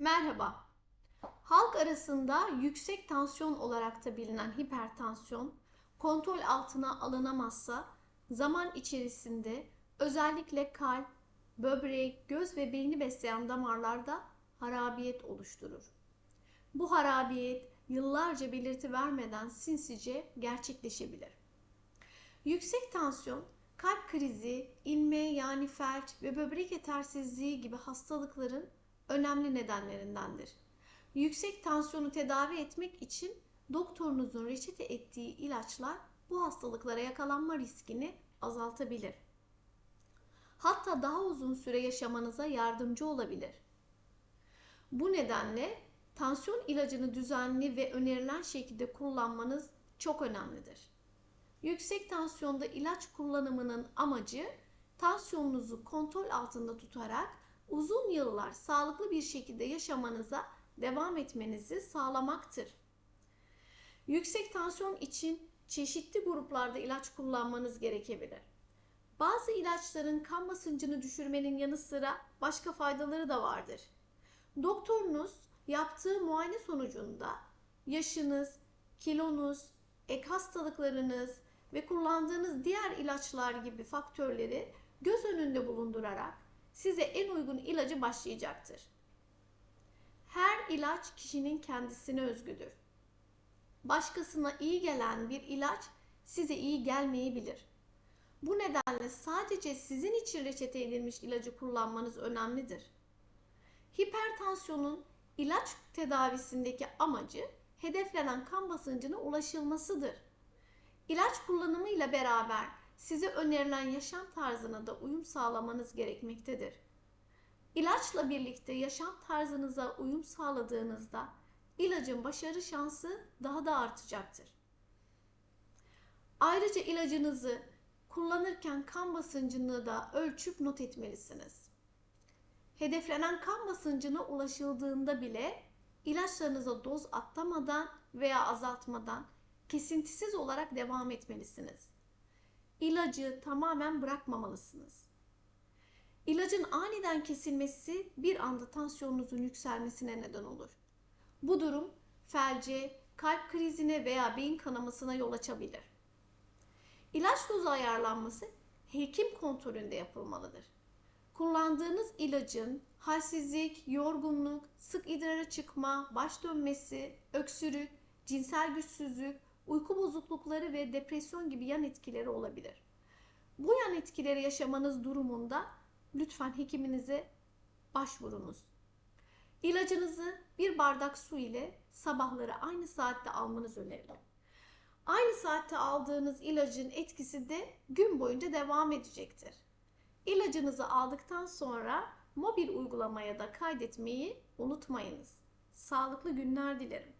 Merhaba. Halk arasında yüksek tansiyon olarak da bilinen hipertansiyon kontrol altına alınamazsa zaman içerisinde özellikle kalp, böbrek, göz ve beyni besleyen damarlarda harabiyet oluşturur. Bu harabiyet yıllarca belirti vermeden sinsice gerçekleşebilir. Yüksek tansiyon kalp krizi, inme yani felç ve böbrek yetersizliği gibi hastalıkların önemli nedenlerindendir. Yüksek tansiyonu tedavi etmek için doktorunuzun reçete ettiği ilaçlar bu hastalıklara yakalanma riskini azaltabilir. Hatta daha uzun süre yaşamanıza yardımcı olabilir. Bu nedenle tansiyon ilacını düzenli ve önerilen şekilde kullanmanız çok önemlidir. Yüksek tansiyonda ilaç kullanımının amacı tansiyonunuzu kontrol altında tutarak uzun yıllar sağlıklı bir şekilde yaşamanıza devam etmenizi sağlamaktır. Yüksek tansiyon için çeşitli gruplarda ilaç kullanmanız gerekebilir. Bazı ilaçların kan basıncını düşürmenin yanı sıra başka faydaları da vardır. Doktorunuz yaptığı muayene sonucunda yaşınız, kilonuz, ek hastalıklarınız ve kullandığınız diğer ilaçlar gibi faktörleri göz önünde bulundurarak size en uygun ilacı başlayacaktır. Her ilaç kişinin kendisine özgüdür. Başkasına iyi gelen bir ilaç size iyi gelmeyebilir. Bu nedenle sadece sizin için reçete edilmiş ilacı kullanmanız önemlidir. Hipertansiyonun ilaç tedavisindeki amacı hedeflenen kan basıncına ulaşılmasıdır. İlaç kullanımıyla beraber size önerilen yaşam tarzına da uyum sağlamanız gerekmektedir. İlaçla birlikte yaşam tarzınıza uyum sağladığınızda ilacın başarı şansı daha da artacaktır. Ayrıca ilacınızı kullanırken kan basıncını da ölçüp not etmelisiniz. Hedeflenen kan basıncına ulaşıldığında bile ilaçlarınıza doz atlamadan veya azaltmadan kesintisiz olarak devam etmelisiniz. İlacı tamamen bırakmamalısınız. İlacın aniden kesilmesi bir anda tansiyonunuzun yükselmesine neden olur. Bu durum felce, kalp krizine veya beyin kanamasına yol açabilir. İlaç dozu ayarlanması hekim kontrolünde yapılmalıdır. Kullandığınız ilacın halsizlik, yorgunluk, sık idrara çıkma, baş dönmesi, öksürük, cinsel güçsüzlük, uyku bozuklukları ve depresyon gibi yan etkileri olabilir. Bu yan etkileri yaşamanız durumunda lütfen hekiminize başvurunuz. İlacınızı bir bardak su ile sabahları aynı saatte almanız önerilir. Aynı saatte aldığınız ilacın etkisi de gün boyunca devam edecektir. İlacınızı aldıktan sonra mobil uygulamaya da kaydetmeyi unutmayınız. Sağlıklı günler dilerim.